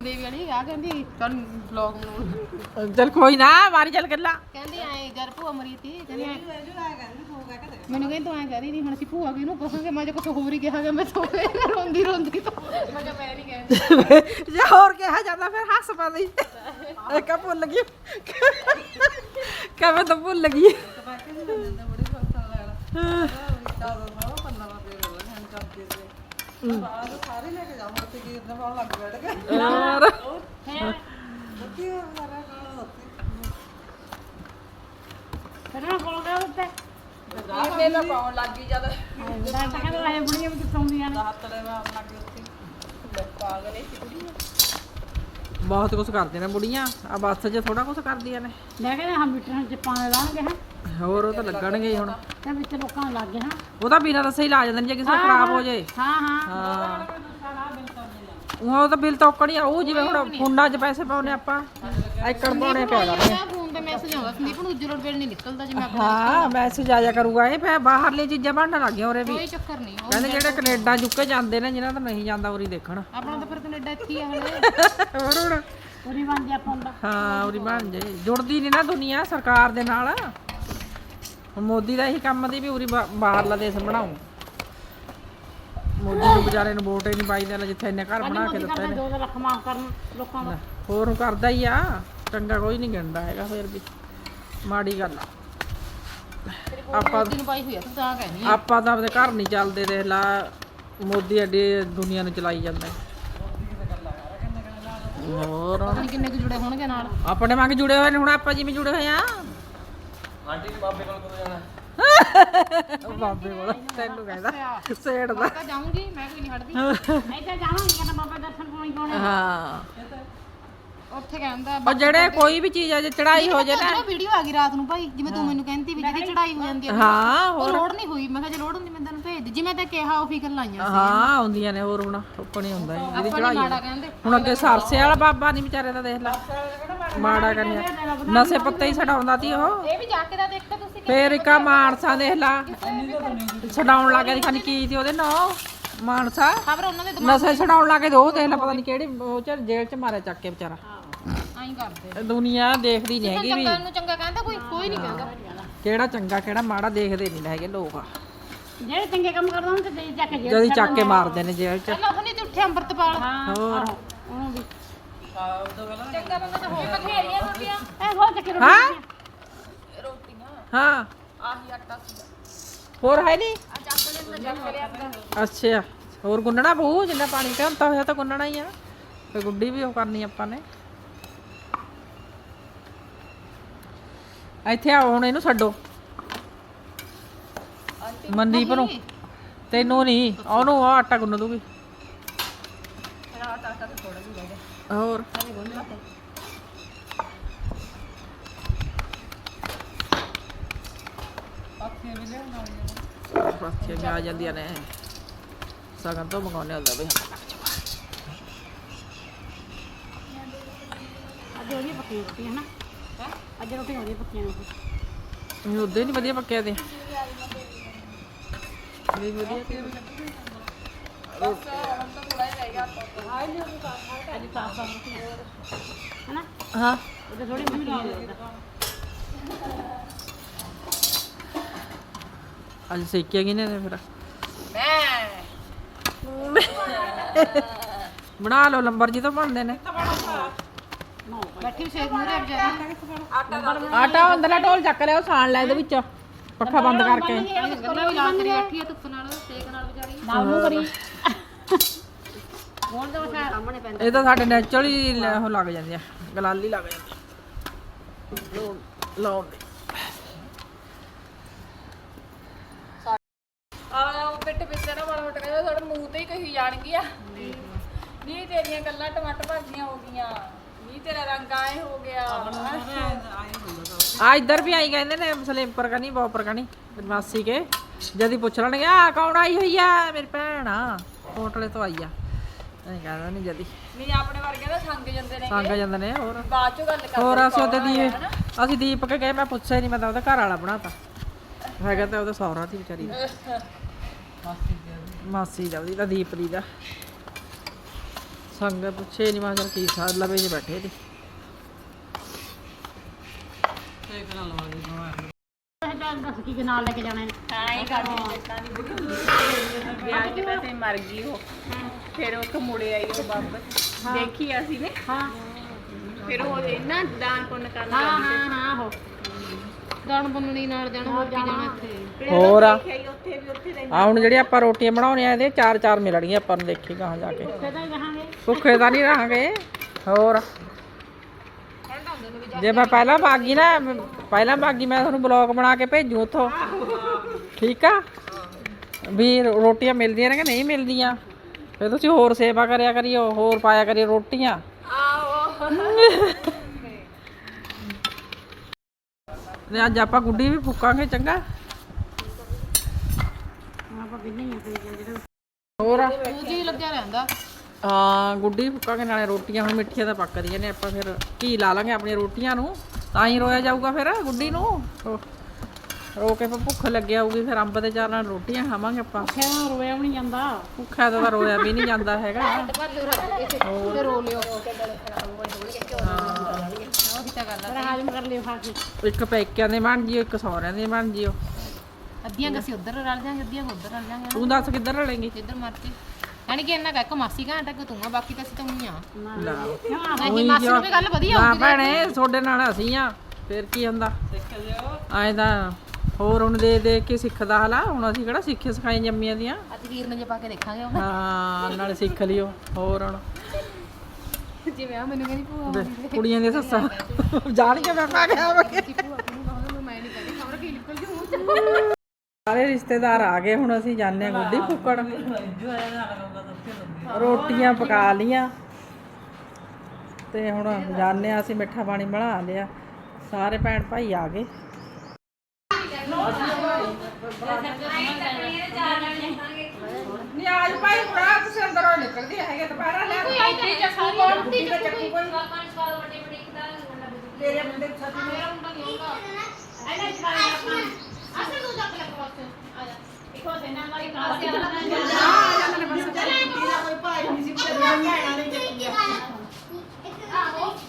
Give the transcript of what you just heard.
ਦੇਵੀ ਵਾਲੀ ਆ ਕਹਿੰਦੀ ਚੱਲ ਵਲੌਗ ਬਣਾਉਣ ਚਲ ਕੋਈ ਨਾ ਮਾਰੀ ਚੱਲ ਗੱਲਾਂ। ਕਹਿੰਦੀ ਐ ਜਰ ਭੂਆ ਮਰੀ ਤੀ ਕਹਿੰਦੀ ਐਂ- ਮੈਨੂੰ ਕਹਿੰਦੀ ਤੂੰ ਐ ਕਹਦੀ ਨਹੀਂ ਹੁਣ ਅਸੀਂ ਭੂਆ ਕਿਹਨੂੰ ਕਹਾਂਗੇ? ਮੈਂ ਜੇ ਕੁਝ ਹੋਰ ਹੀ ਕਿਹਾਗਾ ਮੈਂ ਸੋ ਰੋਂਦੀ ਰੋਂਦੀ ਤੋਂ। ਮੈਂ ਕਿਹਾ ਮੈਂ ਨਹੀਂ ਕਹਿੰਦੀ ਜੇ ਹੋਰ ਕਿਹਾ ਜਾਂਦਾ ਫਿਰ ਹੱਸ ਪਾਦੀ ਇੱਕ ਭੁੱਲ ਗਈ। ਕਵੇਂ ਤਾਂ ਭੁੱਲ ਗਈ। ਹੋਰ। ਫਿਰ ਕੋਲ ਗਿਆ ਉੱਤੇ। ਮੇਲਾ ਪਾਉਣ ਲੱਗ ਗਈ ਜਦ। ਡਾਂਟਾ ਕਹਿੰਦਾ ਆਏ ਬੁੜੀਆਂ ਵਿੱਚ ਸੌਂਦੀਆਂ ਨੇ। ਬਹੁਤ ਕੁਝ ਕਰਦੇ ਨੇ ਬੁੜੀਆਂ। ਆ ਬੱਸ 'ਚ ਥੋੜਾ ਕੁਝ ਕਰਦੀਆਂ ਨੇ। ਲੈ ਕੇ ਹਾਂ ਮੀਟਰਾਂ ਚ ਪਾਣੇ ਲਾਣਗੇ ਹਾਂ। ਹੋਰ ਉਹ ਤਾਂ ਲੱਗਣਗੇ ਹੀ ਹੁਣ। ਤੇ ਵਿੱਚ ਲੋਕਾਂ ਨੂੰ ਲੱਗ ਗਏ ਹਾਂ। ਉਹ ਤਾਂ ਬਿਨਾਂ ਦੱਸੇ ਹੀ ਲਾ ਜਾਂਦੇ ਨੇ ਜੇ ਕਿਸੇ ਦਾ ਖਰਾਬ ਹੋ ਜੇ। ਹਾਂ ਹਾਂ। ਹਾਂ। ਉਹ ਤਾਂ ਬਿੱਲ ਤੋਕਣੀ ਆ ਉਹ ਜਿਵੇਂ ਹੁਣ ਫੋਨਾਂ 'ਚ ਪੈਸੇ ਪਾਉਨੇ ਆਪਾਂ। ਐਕੜ ਪਾਉਣੇ ਪਿਆ ਕਰਨੇ। ਫੋਨ ਤੇ ਮੈਸੇਜ ਆਉਂਦਾ ਸੰਦੀਪ ਨੂੰ ਉਜਲੜ ਬਿਲ ਨਹੀਂ ਨਿਕਲਦਾ ਜਿਵੇਂ ਆਪਾਂ ਹਾਂ ਮੈਸੇਜ ਆ ਜਾ ਕਰੂਗਾ ਇਹ ਪੈ ਬਾਹਰਲੀ ਚੀਜ਼ਾਂ ਬਣਨ ਲੱਗ ਗਈਆਂ ਉਰੇ ਵੀ। ਕੋਈ ਚੱਕਰ ਨਹੀਂ ਕਹਿੰਦੇ ਜਿਹੜੇ ਕੈਨੇਡਾ ਜੁਕੇ ਜਾਂਦੇ ਨੇ ਜਿਨ੍ਹਾਂ ਦਾ ਨਹੀਂ ਜਾਂਦਾ ਉਰੀ ਦੇਖਣ। ਆਪਣਾ ਤਾਂ ਫਿਰ ਕੈਨੇਡਾ ਇੱਥੇ ਹੀ ਆ ਹਲੇ। ਹੋਰ ਹੁਣ? ਪੂਰੀ ਬੰਦੀ ਆਪਾਂ ਦਾ ਹਾਂ ਉਰੀ ਬਣ ਜੇ। ਜੁੜਦੀ ਨਹੀਂ ਨਾ ਦੁਨੀਆ ਸਰਕਾਰ ਦੇ ਨਾਲ। ਹੁਣ ਮੋਦੀ ਦਾ ਇਹੀ ਕੰਮ ਦੀ ਵੀ ਉਰੀ ਬਾਹਰਲਾ ਦੇਸ਼ ਬਣਾਉ ਮੋਦੀ ਨੂੰ ਵਿਚਾਰੇ ਨੂੰ ਵੋਟ ਹੀ ਨਹੀਂ ਪਾਈ ਦੇਣਾ ਜਿੱਥੇ ਇੰਨੇ ਘਰ ਬਣਾ ਕੇ ਦਿੱਤੇ ਕਰਦੇ ਨੇ। ਦੋ ਦੋ ਲੱਖ ਮਾਫ ਕਰਨ ਲੋਕਾਂ ਦਾ। ਹੋਰ ਕਰਦਾ ਹੀ ਆ ਚੰਗਾ ਕੋਈ ਨਹੀਂ ਗਿਣਦਾ ਹੈਗਾ ਫਿਰ ਵੀ। ਮਾੜੀ ਗੱਲ ਆ। ਆਪਾਂ ਮੋਦੀ ਨੂੰ ਪਾਈ ਹੋਈ ਆ ਤੂੰ ਤਾਂ ਕਹਿਨੀ ਆਪਾਂ ਤਾਂ ਆਪਣੇ ਘਰ ਨਹੀਂ ਚੱਲਦੇ ਦੇਖ ਲਾ ਮੋਦੀ ਐਡੀ ਦੁਨੀਆ ਨੂੰ ਚਲਾਈ ਜਾਂਦਾ। ਹੋਰ। ਪਤਾ ਨਹੀਂ ਕਿੰਨੇ ਕੁ ਜੁੜੇ ਹੋਣਗੇ ਨਾਲ। ਆਪਣੇ ਵਾਂਗ ਜੁੜੇ ਹੋਏ ਨੇ ਹੁਣ ਆਪਾਂ ਜਿਵੇਂ ਜੁੜੇ ਹੋਏ ਆ। ਆਂਟੀ ਬਾਬੇ ਕੋਲ ਕਦੋਂ ਜਾਣਾ? ਬਾਬੇ ਕੋਲ ਤੈਨੂੰ ਕਹਿੰਦਾ ਸੇੜ ਦਾ ਤਾਂ ਜਾਊਂਗੀ ਮੈਂ ਕੋਈ ਨਹੀਂ ਹਟਦੀ। ਇੱਥੇ ਜਾਵਾਂਗੇ ਕਹਿੰਦਾ ਬਾਬਾ ਦਰਸ਼ਨ ਪਾਉਣੀ ਪਾਉਣੇ ਹਾਂ। ਉੱਥੇ ਕਹਿੰਦਾ ਉਹ ਜਿਹੜੇ ਕੋਈ ਵੀ ਚੀਜ਼ ਆ ਜੇ ਚੜਾਈ ਹੋ ਜੇ ਨਾ ਵੀਡੀਓ ਆ ਗਈ ਰਾਤ ਨੂੰ ਭਾਈ ਜਿਵੇਂ ਤੂੰ ਮੈਨੂੰ ਕਹਿੰਦੀ ਵੀ ਜਿਹੜੀ ਚੜਾਈ ਹੋ ਜਾਂਦੀ ਆ। ਹਾਂ ਉਹ ਲੋਡ ਨਹੀਂ ਹੋਈ ਮੈਂ ਕਿਹਾ ਜੇ ਲੋਡ ਹੁੰਦੀ ਮੈਂ ਤੈਨੂੰ ਭੇਜ ਦੀ ਜਿਵੇਂ ਤੇ ਕਿਹਾ ਉਹ ਫਿਕਰ ਲਾਈਆਂ ਹਾਂ ਆਉਂਦੀਆਂ ਨੇ ਹੋਰ ਹੁਣ ਉੱਪਣੀ ਹੁੰਦਾ। ਹੈ ਆਪਾਂ ਚੜਾਈ ਨੇ ਮਾੜਾ ਕਹਿੰਦੇ। ਹੁਣ ਅੱਗੇ ਸਰਸੇ ਵਾਲਾ ਬਾਬਾ ਨਹੀਂ ਵਿਚਾਰੇ ਦਾ ਦੇਖ ਲੈ। ਮਾੜਾ ਕਰਨਿਆ ਨਸੇ ਪੱਤੇ ਹੀ ਛਡਾਉਂਦਾ ਸੀ ਉਹ। ਇਹ ਵੀ ਜਾ ਕੇ ਤਾਂ ਦੇਖੋ ਤੁਸੀਂ ਫੇਰ ਇੱਕਾ ਮਾਨਸਾ ਦੇਖ ਲਾ। ਛਡਾਉਣ ਲੱਗ ਗਿਆ ਖਾਨੀ ਕੀ ਸੀ ਉਹਦੇ ਨਾਂ। ਮਾਨਸਾ। ਖਬਰ ਉਹਨਾਂ ਦੇ ਨਸੇ ਛਡਾਉਣ ਲੱਗੇ ਤੇ ਉਹ ਦੇਖ ਲੈ ਪਤਾ ਨਹੀਂ ਕਿਹੜੀ ਉਹ ਚ ਜੇਲ੍ਹ ਚ ਮਾਰਿਆ ਚੱਕ ਕੇ ਵਿਚਾਰਾ। ਆਈ ਕਰਦੇ ਇਹ ਦੁਨੀਆ ਦੇਖਦੀ ਨਹੀਂ ਹੈਗੀ ਵੀ। ਚੰਗਾ ਨੂੰ ਚੰਗਾ ਕਹਿੰਦਾ ਕੋਈ ਕੋਈ ਨਹੀਂ ਕਹਿੰਦਾ। ਕਿਹੜਾ ਚੰਗਾ ਕਿਹੜਾ ਮਾੜਾ ਦੇਖਦੇ ਨਹੀਂ ਹੈਗੇ ਲੋਕ। ਜਿਹੜੇ ਚੰਗੇ ਕੰਮ ਕਰਦਾ ਉਹਨੂੰ ਤੇ ਦੇ ਜਾ ਕੇ ਜੇ ਜਦੀ ਚੱਕ ਕੇ ਮਾਰਦੇ ਨੇ ਜੇਲ੍ਹ ਚ। ਪਹਿਲਾਂ ਉਹਨੇ ਤੇ ਉੱਠੇ ਅੰਮ੍ਰਿਤਪਾਲ। ਹਾਂ। ਹੋਰ ਉਹਨੂੰ ਵੀ। ਚੰਗਾ ਬੰਦਾ ਤਾਂ ਹੋਵੇ ਬਥੇਰੀਆਂ ਰੋਟੀਆਂ ਇਹ ਬਹੁਤ ਚੱਕੇ ਹਾਂ? ਰੋਟੀਆਂ? ਹਾਂ। ਆਹੀ ਆਟਾ ਸੀ ਹੋਰ ਹੈ ਨਹੀਂ? ਅੱਛਾ। ਹੋਰ ਗੁੰਨਣਾ ਬਹੂ ਜਿੰਨਾ ਪਾਣੀ ਘੰਟਾ ਹੋਇਆ ਤਾਂ ਗੁੰਨਣਾ ਹੀ ਆ। ਤੇ ਗੁੱਡੀ ਵੀ ਉਹ ਕਰਨੀ ਆਪਾਂ ਨੇ। ਇੱਥੇ ਆਓ ਹੁਣ ਇਹਨੂੰ ਛੱਡੋ। ਮਨਦੀਪ ਨੂੰ। ਤੈਨੂੰ ਨਹੀਂ ਉਹਨੂੰ ਉਹ ਆਟਾ ਗੁੰਨ ਦੂਗੀ। ਹੋਰ? ਪਾਥੀਆਂ ਵੀ ਆ ਜਾਂਦੀਆਂ ਨੇ। ਸਗਨ ਤੋਂ ਮੰਗਾਉਣੇ ਹੁੰਦਾ ਬਈ ਅੱਜ ਉਹਦੀ ਪੱਕੀ ਰੋਟੀ ਹੈ? ਨਾ ਅੱਜ ਰੋਟੀ ਉਹਦੀ ਪੱਕੀਆਂ। ਨੇ ਇਹ ਉਦੋਂ ਹੀ ਨਹੀਂ ਵਧੀਆ ਪੱਕਿਆ ਤੇ। ਨਹੀਂ ਵਧੀਆ ਤੇ ਹਨਾ ਹਾਂ ਥੋੜੀ ਅੱਜ ਸੇਕਿਆ ਕਿਨੇ ਨੇ ਫਿਰ? ਬਣਾ ਲਓ ਲੰਬਰ ਜੀ ਤਾਂ ਬਣਦੇ ਨੇ। ਬੈਠੀ ਸ਼ੇਖ ਮੂਰੇ ਵਿਚਾਰੀ ਆਟਾ ਅੰਦਰਲਾ ਢੋਲ ਚੱਕ ਲਿਆ ਉਹ ਸਾਣ ਲੈ ਇਹਦੇ ਵਿੱਚ। ਪੱਖਾ ਬੰਦ ਕਰਕੇ। ਗੱਲਾਂ ਵੀ ਲਾ ਕਰੀ ਬੈਠੀ ਆ ਧੁੱਪ ਨਾਲ ਸੇਕ ਨਾਲ ਵਿਚਾਰੀ। ਨਾਲ ਨੂੰ ਕਰੀ। ਹੁਣ ਤਾਂ ਵਸਾ ਸਾਹਮਣੇ ਪੈਂਦਾ। ਇਹ ਤਾਂ ਸਾਡੇ ਨੈਚੁਰਲ ਉਹ ਲੱਗ ਜਾਂਦੀ ਆ ਗਲਾਲੀ ਲੱਗ ਜਾਂਦੀ। ਲਾਉਣ- ਦੀ ਆ ਪਿੱਟ ਪਿੱਛੇ ਨਾ ਮਾੜਾ ਮੋਟਾ ਕਹਿੰਦਾ ਤੁਹਾਡੇ ਮੂੰਹ ਤੇ ਹੀ ਕਹੀ ਜਾਣਗੀਆਂ। ਨਹੀਂ ਤੇਰੀਆਂ ਗੱਲਾਂ ਟਮਾਟਰ ਭਾਜੀਆਂ ਹੋ ਗਈਆਂ। ਨਹੀਂ ਤੇਰਾ ਰੰਗ ਆਏ ਹੋ ਗਿਆ। ਆ ਇੱਧਰ ਵੀ ਆਈ ਕਹਿੰਦੇ ਨੇ ਸਲੇਮਪਰ ਕਨੀ ਬੋਪਰ ਕਨੀ ਮਾਸੀ ਕੇ। ਜਦੀ ਪੁੱਛ ਲੈਣਗੇ ਆ ਕੌਣ ਆਈ ਹੋਈ ਆ? ਮੇਰੀ ਭੈਣ ਆ। ਕੋਟਲੇ ਤੋਂ ਆਈ ਆ। ਨਹੀਂ ਕਹਿੰਦਾ ਨਹੀਂ ਜਦੀ ਨਹੀਂ ਆਪਣੇ ਵਰਗੇ ਤਾਂ ਸੰਗ ਜਾਂਦੇ ਨੇ ਸੰਗ ਜਾਂਦੇ ਨੇ ਹੋਰ। ਬਾਅਦ ਚੋਂ ਗੱਲ ਕਰਦੇ ਹੋਰ ਅਸੀਂ ਉਹਦੇ ਦੀ ਅਸੀਂ ਦੀਪਕ ਗਏ ਮੈਂ ਪੁੱਛਿਆ ਨਹੀਂ ਮੈਂ ਤਾਂ ਉਹਦਾ ਘਰ ਵਾਲਾ ਬਣਾਤਾ ਹੈਗਾ ਤਾਂ ਉਹਦਾ ਸਹੁਰਾ ਸੀ ਵਿਚਾਰੀ ਮਾਸੀ ਦਾ ਉਹਦੀ ਤਾਂ ਦੀਪ ਦੀ ਦਾ। ਸੰਗ ਪੁੱਛੇ ਨਹੀਂ ਮੈਂ ਚੱਲ ਕੀ ਸਾਰ ਲਵੇ ਜੇ ਬੈਠੇ ਤੇ। ਇਹ ਤਾਂ ਦੱਸ ਕੀ ਨਾਲ ਲੈ ਕੇ ਜਾਣਾ ਹੈ ਹਾਂ ਇਹ ਕਰਦੀ ਜਿੱਤਾਂ ਦੀ ਵਿਆਹ ਕੇ ਪੈਸੇ ਮਰ ਗਈ ਉਹ ਫਿਰ ਉੱਥੋਂ ਮੁੜੇ ਆਈ ਉਹ ਵਾਪਸ ਦੇਖੀ ਅਸੀਂ ਨੇ। ਹਾਂ ਫਿਰ ਉਹ ਇਹਨਾਂ ਦਾਨ ਪੁੰਨ ਕਰਨ ਹਾਂ ਹਾਂ ਹਾਂ ਹੋ ਦਾਣ ਬੰਨਣੀ ਨਾਲ ਜਾਣਾ ਹੋਰ ਕੀ ਜਾਣਾ ਇੱਥੇ ਹੋਰ ਆ ਉੱਥੇ ਵੀ ਉੱਥੇ ਹੁਣ ਜਿਹੜੀ ਆਪਾਂ ਰੋਟੀਆਂ ਬਣਾਉਣੇ ਆ ਇਹਦੇ ਚਾਰ ਚਾਰ ਮਿਲਣਗੀਆਂ ਆਪਾਂ ਨੂੰ ਦੇਖੀ ਕਹਾਂ ਜਾ ਕੇ। ਫੇਰ ਤਾਂ ਰਹਾਂਗੇ ਭੁੱਖੇ ਤਾਂ ਨਹੀਂ ਰਹਾਂਗੇ। ਹੋਰ। ਜੇ ਮੈਂ ਪਹਿਲਾਂ ਭਾਗੀ ਨਾ ਪਹਿਲਾਂ ਭਾਗੀ ਮੈਂ ਤੁਹਾਨੂੰ ਬਲੌਗ ਬਣਾ ਕੇ ਭੇਜੂ ਉੱਥੋਂ। ਠੀਕ ਆ? ਵੀ ਰੋਟੀਆਂ ਮਿਲਦੀਆਂ ਨੇ ਕਿ ਨਹੀਂ ਮਿਲਦੀਆਂ? ਫਿਰ ਤੁਸੀਂ ਹੋਰ ਸੇਵਾ ਕਰਿਆ ਕਰਿਓ ਹੋਰ ਪਾਇਆ ਕਰਿਓ ਰੋਟੀਆਂ। ਤੇ ਅੱਜ ਆਪਾਂ ਗੁੱਡੀ ਵੀ ਫੁੱਕਾਂਗੇ ਚੰਗਾ? ਆਪਾਂ ਬਿੰਨੇ ਆ ਫਿਰ ਜਿਹੜੇ ਹੋਰ। ਆ ਉਹ ਜੀ ਲੱਗਿਆ ਰਹਿੰਦਾ। ਹਾਂ ਗੁੱਡੀ ਫੁੱਕਾਂਗੇ ਨਾਲੇ ਰੋਟੀਆਂ ਹੁਣ ਮਿੱਠੀਆਂ ਤਾਂ ਪੱਕਦੀਆਂ ਨੇ ਆਪਾਂ ਫਿਰ ਘੀ ਲਾ ਲਾਂਗੇ ਆਪਣੀਆਂ ਰੋਟੀਆਂ ਨੂੰ। ਤਾਂ ਹੀ ਰੋਇਆ ਜਾਊਗਾ ਫਿਰ ਗੁੱਡੀ ਨੂੰ। ਰੋ- ਕੇ ਫਿਰ ਭੁੱਖ ਲੱਗਿਆ ਆਊਗੀ ਫਿਰ ਅੰਬ ਦੇ ਚਾਰ ਨਾਲ ਰੋਟੀਆਂ ਖਾਵਾਂਗੇ ਆਪਾਂ। ਖਿਆ ਰੋਇਆ ਵੀ ਨਹੀਂ ਜਾਂਦਾ। ਭੁੱਖਾ ਤਾਂ ਰੋਇਆ ਵੀ ਨਹੀਂ ਜਾਂਦਾ ਹੈਗਾ। ਤੇ ਰੋ ਲਿਓ। ਪਰ ਹਾਜ਼ਮ ਕਰ ਲਿਓ ਖਾ ਕੇ। ਇੱਕ ਪੈਕਿਆਂ ਦੇ ਬਣ ਜਿਓ ਇੱਕ ਸੌਰਿਆਂ ਦੇ ਬਣ ਜਿਓ। ਅੱਧੀਆਂ ਅਸੀਂ ਉਧਰ ਰਲ ਜਾਾਂਗੇ ਅੱਧੀਆਂ ਉੱਧਰ ਰਲ ਜਾਾਂਗੇ। ਤੂੰ ਦੱਸ ਕਿੱਧਰ ਰਲੇਂਗੀ? ਜਿੱਧਰ ਮਰਜ਼ੀ। ਕਿ ਇੰਨਾ ਕਹਿ ਮਾਸੀ ਘੰਟਾ ਕਿ ਤੂੰ ਆ ਬਾਕੀ ਤਾਂ ਅਸੀਂ ਤਾਂ ਉਹੀ ਆ। ਲੈ। ਨਹੀਂ ਮਾਸੀ ਨੂੰ ਵੀ ਗੱਲ ਵਧੀਆ ਨਾ ਭੈਣੇ ਤੁਹਾਡੇ ਨਾਲ ਅਸੀਂ ਆ ਫਿਰ ਕੀ ਹੁੰਦਾ? ਐਂ ਤਾਂ ਹੋਰ ਹੁਣ ਦੇ ਦੇ ਕੇ ਸਿੱਖਦਾ ਹਲਾ ਹੁਣ ਅਸੀਂ ਕਿਹੜਾ ਸਿੱਖੇ ਸਿਖਾਈ ਜੰਮੀਆਂ ਦੀਆਂ? ਅੱਜ ਵੀਰ ਨੇ ਜੇ ਪਾ ਕੇ ਦੇਖਾਂਗੇ ਉਹ ਹਾਂ ਨਾਲੇ ਸਿੱਖ ਲਿਓ ਹੋਰ ਹੁਣ। ਜਿਵੇਂ ਆ ਮੈਨੂੰ ਕਹਿੰਦੀ ਭੂਆ ਦੇ- ਕੁੜੀਆਂ ਦੀਆਂ ਸੱਸਾਂ। ਜਾਣ ਕੇ ਮੈਂ ਪਾ ਕੇ ਆਵਾਂਗੇ। ਭੂਆ ਨੂੰ ਕਹਾਂਗਾ ਮੈਂ ਨਹੀਂ ਕਹਿੰਦੀ ਖਬਰ ਕੀ ਨਿਕਲ ਜੂ ਸਾਰੇ ਰਿਸ਼ਤੇਦਾਰ ਆ ਗਏ, ਹੁਣ ਅਸੀਂ ਜਾਂਦੇ ਹਾਂ ਗੁੱਡੀ ਫੁੱਕਣ ਰੋਟੀਆਂ ਪਕਾ ਲੀਆਂ ਤੇ ਹੁਣ ਜਾਂਦੇ ਹਾਂ ਅਸੀਂ ਮਿੱਠਾ ਪਾਣੀ ਬਣਾ ਲਿਆ। ਸਾਰੇ ਭੈਣ ਭਾਈ ਆ ਗਏ। ਨਹੀਂ ਆਜ ਭਾਈ ਬੜਾ ਤੁਸੀਂ ਅੰਦਰੋਂ ਨਿਕਲਦੀ ਹੈਗੇ, ਦੁਪਹਿਰਾ ਲੈ ਕੋਈ ਆਈ ਤੇ ਸਾਰੀ ਰੋਟੀ ਤੇ ਚੱਕੀ ਕੋਈ। ਤੇਰੇ ਮੁੰਡੇ ਨੂੰ ਸੱਚ ਅਸਲ ਤੂੰ ਚੱਕ ਲੈ ਬਸ ਇੱਕੋ ਦਿਨ ਨਾਲ ਹੀ ਕਾਸ ਆ ਜਾਣਾ। ਨਾ ਆ ਜਾਣਾ ਬਸ ਕੋਈ ਭਾਈ ਨਹੀਂ ਸੀ ਕੋਈ